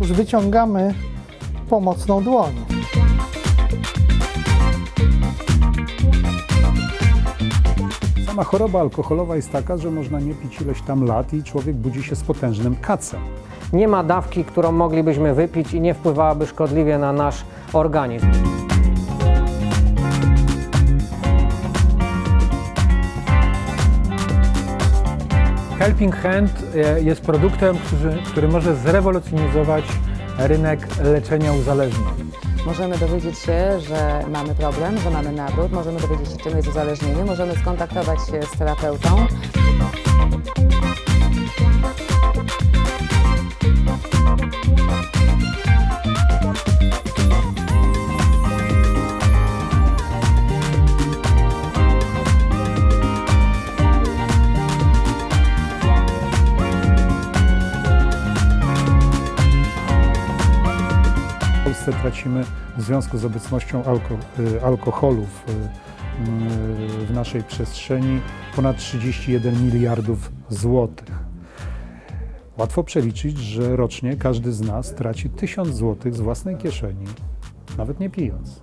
Już wyciągamy pomocną dłoń. Sama choroba alkoholowa jest taka, że można nie pić ileś tam lat i człowiek budzi się z potężnym kacem. Nie ma dawki, którą moglibyśmy wypić i nie wpływałaby szkodliwie na nasz organizm. Helping Hand e, jest produktem, który, który może zrewolucjonizować rynek leczenia uzależnień. Możemy dowiedzieć się, że mamy problem, że mamy nawrót, możemy dowiedzieć się, czym jest uzależnienie, możemy skontaktować się z terapeutą. Polsce tracimy w związku z obecnością alko, y, alkoholu w, y, w naszej przestrzeni ponad 31 miliardów złotych. Łatwo przeliczyć, że rocznie każdy z nas traci 1000 złotych z własnej kieszeni, nawet nie pijąc.